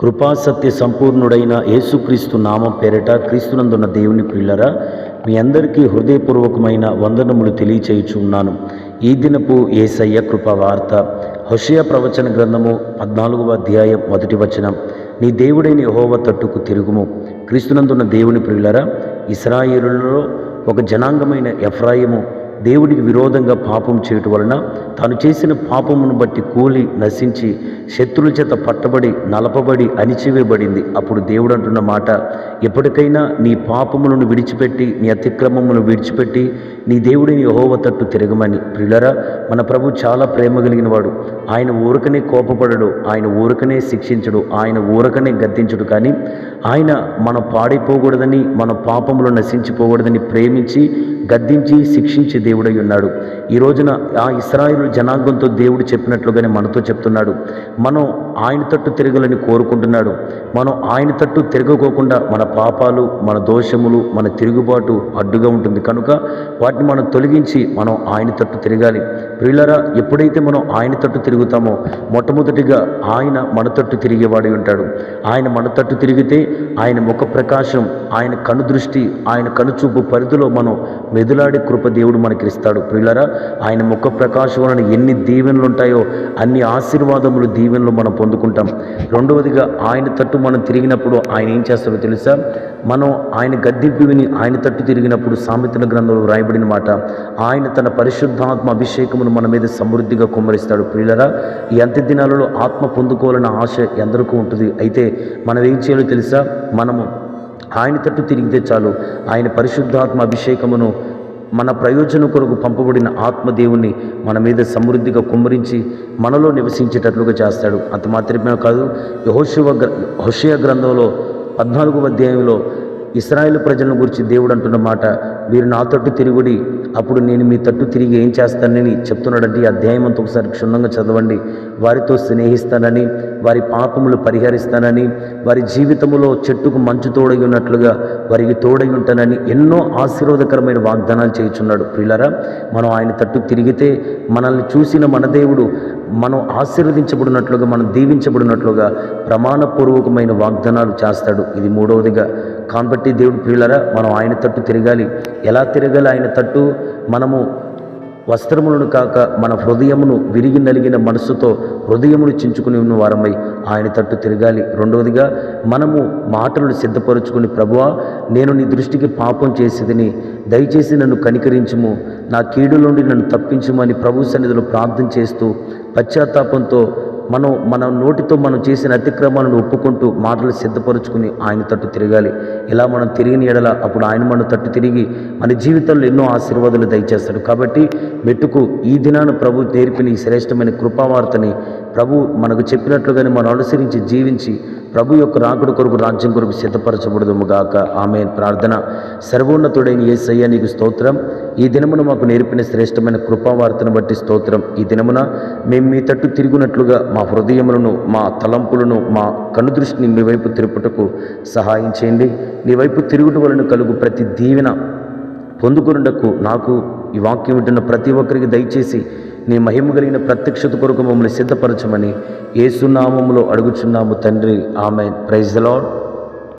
కృపాసత్య సంపూర్ణుడైన యేసుక్రీస్తు నామం పేరిట క్రీస్తునందున్న దేవుని పిల్లరా మీ అందరికీ హృదయపూర్వకమైన వందనములు తెలియచేయుచున్నాను. ఈ దినపు ఏసయ్య కృపవార్త వార్త హోషయ ప్రవచన గ్రంథము పద్నాలుగవ అధ్యాయం మొదటి వచనం. నీ దేవుడైన యహోవ తట్టుకు తిరుగుము. క్రీస్తునందున్న దేవుని ప్రియులరా ఇస్రాయేలులలో ఒక జనాంగమైన ఎఫ్రాయిము దేవుడికి విరోధంగా పాపం చేయటం వలన తాను చేసిన పాపమును బట్టి కూలి నశించి శత్రుల చేత పట్టబడి నలపబడి అణిచివేయబడింది. అప్పుడు దేవుడు అంటున్న మాట ఎప్పటికైనా నీ పాపములను విడిచిపెట్టి నీ అతిక్రమమును విడిచిపెట్టి నీ దేవుడిని యహోవ తట్టు తిరగమని. ప్రియులరా మన ప్రభు చాలా ప్రేమ కలిగిన వాడు ఆయన ఊరకనే కోపపడడు ఆయన ఊరకనే శిక్షించడు ఆయన ఊరకనే గద్దించడు కానీ ఆయన మనం పాడైపోకూడదని మన పాపములు నశించిపోకూడదని ప్రేమించి గద్దించి శిక్షించే దేవుడై ఉన్నాడు. ఈ రోజున ఆ ఇస్రాయిల్ జనాంగంతో దేవుడు చెప్పినట్లుగానే మనతో చెప్తున్నాడు. మనం ఆయన తట్టు తిరగాలని కోరుకుంటున్నాడు. మనం ఆయన తట్టు తిరగకోకుండా మన పాపాలు మన దోషములు మన తిరుగుబాటు అడ్డుగా ఉంటుంది. కనుక వాటిని మనం తొలగించి మనం ఆయన తట్టు తిరగాలి. ప్రియులరా ఎప్పుడైతే మనం ఆయన తట్టు తిరుగుతామో మొట్టమొదటిగా ఆయన మన తట్టు తిరిగేవాడి ఉంటాడు. ఆయన మన తట్టు తిరిగితే ఆయన ముఖ ప్రకాశం ఆయన కనుదృష్టి ఆయన కనుచూపు పరిధిలో మనం మెదులాడి కృప దేవుడు మనకి ఇస్తాడు. ప్రియులరా ఆయన ముఖ ప్రకాశం వలన ఎన్ని దీవెనలు ఉంటాయో అన్ని ఆశీర్వాదములు దీవెనలు మనం పొందుకుంటాం. రెండవదిగా ఆయన తట్టు మనం తిరిగినప్పుడు ఆయన ఏం చేస్తాడో తెలుసా? మనం ఆయన గద్దెంపు విని ఆయన తట్టు తిరిగినప్పుడు సామెతల గ్రంథంలో రాయబడిన మాట ఆయన తన పరిశుద్ధాత్మ అభిషేకమును మన మీద సమృద్ధిగా కుమ్మరిస్తాడు. ప్రియులరా ఈ అంత్య దినాలలో ఆత్మ పొందుకోవాలన్న ఆశ ఎందరికీ ఉంటుంది. అయితే మనం ఏం చేయాలో తెలుసా? మనము ఆయన తట్టు తిరిగితే చాలు. ఆయన పరిశుద్ధాత్మ అభిషేకమును మన ప్రయోజనం కొరకు పంపబడిన ఆత్మదేవుని మన మీద సమృద్ధిగా కుమ్మరించి మనలో నివసించేటట్లుగా చేస్తాడు. అంత మాత్రమే కాదు యహోశివ గ్ర హోషయ గ్రంథంలో పద్నాలుగు అధ్యాయంలో ఇస్రాయేల్ ప్రజలను గురించి దేవుడు అంటున్న మాట మీరు నా తట్టు తిరుగుడి అప్పుడు నేను మీ తట్టు తిరిగి ఏం చేస్తానని చెప్తున్నాడంటే ఈ అధ్యాయం అంతా ఒకసారి క్షుణ్ణంగా చదవండి. వారితో స్నేహిస్తానని వారి పాపములు పరిహరిస్తానని వారి జీవితంలో చెట్టుకు మంచు తోడై ఉన్నట్లుగా వారికి తోడై ఉంటానని ఎన్నో ఆశీర్వాదకరమైన వాగ్దానాలు చేయుచున్నాడు. ప్రియులరా మనం ఆయన తట్టు తిరిగితే మనల్ని చూసిన మన దేవుడు మనం ఆశీర్వదించబడినట్లుగా మనం దీవించబడినట్లుగా ప్రమాణపూర్వకమైన వాగ్దానాలు చేస్తాడు. ఇది మూడవదిగా. కాబట్టి దేవుడు ప్రియులరా మనం ఆయన తట్టు తిరగాలి. ఎలా తిరగాలి ఆయన తట్టు? మనము వస్త్రములను కాక మన హృదయమును విరిగి నలిగిన మనస్సుతో హృదయమును చించుకుని ఉన్న వారమై ఆయన తట్టు తిరగాలి. రెండవదిగా మనము మాటలను సిద్ధపరుచుకుని ప్రభువా నేను నీ దృష్టికి పాపం చేసేదని దయచేసి నన్ను కనికరించుము. నా కీడు నుండి నన్ను తప్పించుమని ప్రభు సన్నిధిలో ప్రార్థన చేస్తూ పశ్చాత్తాపంతో మనం మన నోటితో మనం చేసిన అతిక్రమాలను ఒప్పుకుంటూ మాటలు సిద్ధపరుచుకుని ఆయన తట్టు తిరగాలి. ఇలా మనం తిరిగిన ఎడల అప్పుడు ఆయన మన తట్టు తిరిగి మన జీవితంలో ఎన్నో ఆశీర్వాదాలు దయచేస్తాడు. కాబట్టి మెట్టుకు ఈ దినాన ప్రభు నేర్పిన ఈ శ్రేష్టమైన కృపావార్తని ప్రభు మనకు చెప్పినట్లుగానే మనం అనుసరించి జీవించి ప్రభు యొక్క రాకుడు కొరకు రాజ్యం కొరకు సిద్ధపరచబడదుము గాక ఆమె ప్రార్థన. సర్వోన్నతుడైన ఏసయ్య నీకు స్తోత్రం. ఈ దినమున మాకు నేర్పిన శ్రేష్టమైన కృపావార్తను బట్టి స్తోత్రం. ఈ దినమున మేము మీ తట్టు తిరిగినట్లుగా మా హృదయములను మా తలంపులను మా కనుదృష్టిని మీ వైపు తిరుపుటకు సహాయం చేయండి. నీ వైపు తిరుగుట వలన కలుగు ప్రతి దీవెన పొందుకున్నకు నాకు ఈ వాక్యం వింటున్న ప్రతి ఒక్కరికి దయచేసి నీ మహిమ కలిగిన ప్రత్యక్షత కొరకు మమ్మల్ని సిద్ధపరచమని ఏసునామంలో అడుగుచున్నాము తండ్రి. ఆమె ప్రైజ్ లాడ్